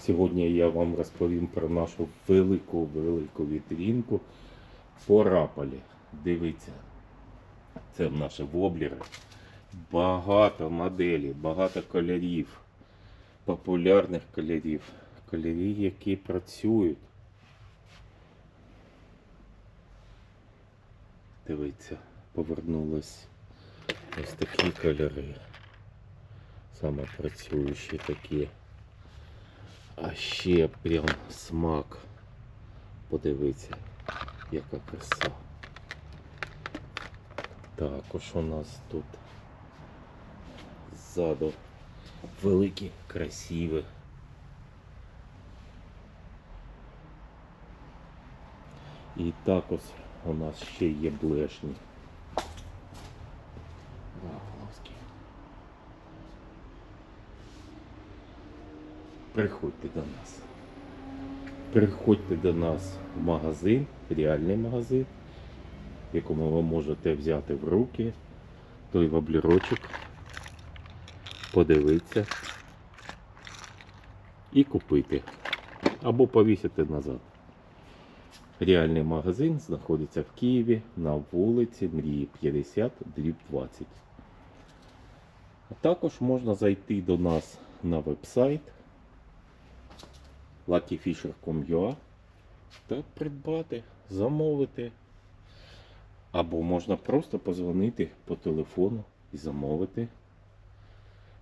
Сьогодні я вам розповім про нашу велику велику вітрінку по раполі. Дивіться, це в наші воблери. Багато моделей, багато кольорів, популярних кольорів, кольорів, які працюють. Дивіться, повернулись ось такі кольори. Саме працюючі такі. А ще прям смак. Подивіться, яка краса. Також у нас тут ззаду великі, красиві. І також у нас ще є блешні. Рафловські. Приходьте до нас. Приходьте до нас в магазин, реальний магазин, в якому ви можете взяти в руки той воблерочок, подивитися і купити. Або повісити назад. Реальний магазин знаходиться в Києві на вулиці Мрії 50, дріб 20. А також можна зайти до нас на вебсайт luckyfisher.com.ua та придбати, замовити. Або можна просто позвонити по телефону і замовити